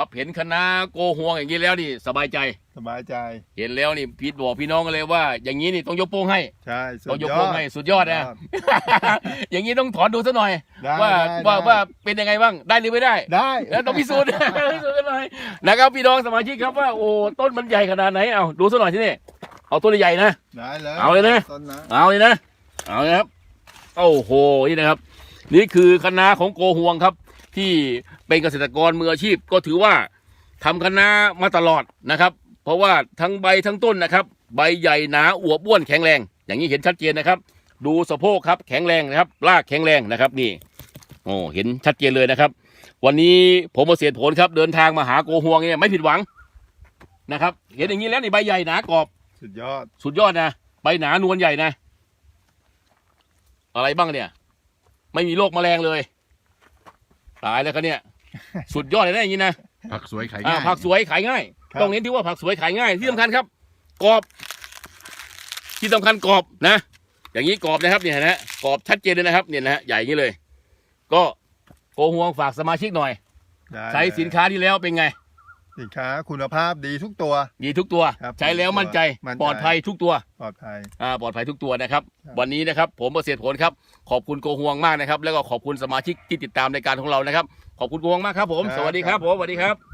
ครับเห็นคณะโกห่วงอย่างนี้แล้วนี่สบายใจ สบายใจ เห็นแล้วนี่พี่บอกพี่น้องกันเลยว่า อย่างนี้นี่ต้องยกโป้งให้ใช่สุต้อดงยกยโป้องด ให้สุดยอดนะสุดอย่างนี้ต้องถอนดูซะหน่อย ได้ว่าได้ว่าได้ ว่าเป็นยังไงบ้างได้หรือไม่ได้ ได้ แล้วต้องพิสูจน์ พิสูจน์กันหน่อยนะครับพี่น้องสมาชิกครับว่าโอ้ต้นมันใหญ่ขนาดไหนเอาดูซะหน่อยที่นี่เอาต้นใหญ่ๆนะ ได้เลยเอาเลยนะ ต้นนะเอาเลยนะ เอาเลยครับ โอ้โห นี่นะครับ นี่คือคณะของโกห่วงครับ ที่เป็นเกษตรกรมืออาชีพก็ถือว่าทำคณะมาตลอดนะครับ เพราะว่าทั้งใบทั้งต้นนะครับ ใบใหญ่หนาอวบอ้วนแข็งแรง อย่างนี้เห็นชัดเจนนะครับ ดูสะโพกครับแข็งแรงนะครับรากแข็งแรงนะครับนี่โอ้เห็นชัดเจนเลยนะครับ วันนี้ผมเกษตรผลครับเดินทางมาหาโกห่วงเนี่ยไม่ผิดหวังนะครับ เห็นอย่างนี้แล้วนี่ใบใหญ่หนากรอบ สุดยอด สุดยอดนะใบหนานวลใหญ่นะ อะไรบ้างเนี่ย ไม่มีโรคแมลงเลย ตายแล้วครับเนี่ย สุดยอดเลยนะอย่างนี้นะผักสวยขายอ่าง่าย ผักสวยขายง่าย ครับ ต้องเน้นที่ว่าผักสวยขายง่ายที่สำคัญครับ กรอบ ที่สำคัญกรอบนะ อย่างนี้กรอบนะครับเนี่ยนะกรอบชัดเจนเลยนะครับ เนี่ยนะฮะใหญ่อย่างนี้เลย ก็โกห่วงฝากสมาชิกหน่อย ได้ใช้สินค้าที่แล้วเป็นไง สินค้าคุณภาพดีทุกตัว ดีทุกตัว ครับใช้แล้วมั่นใจมั่นใจ ปลอดภัยทุกตัวปลอดภัย อ่าปลอดภัยทุกตัวนะครับ ครับ วันนี้นะครับ ผมเกษตรผลครับ ขอบคุณโกห่วงมากนะครับ แล้วก็ขอบคุณสมาชิกที่ติดตามรายการของเรานะครับ ขอบคุณโกห่วงมากครับผม สวัสดีครับผม สวัสดีครับ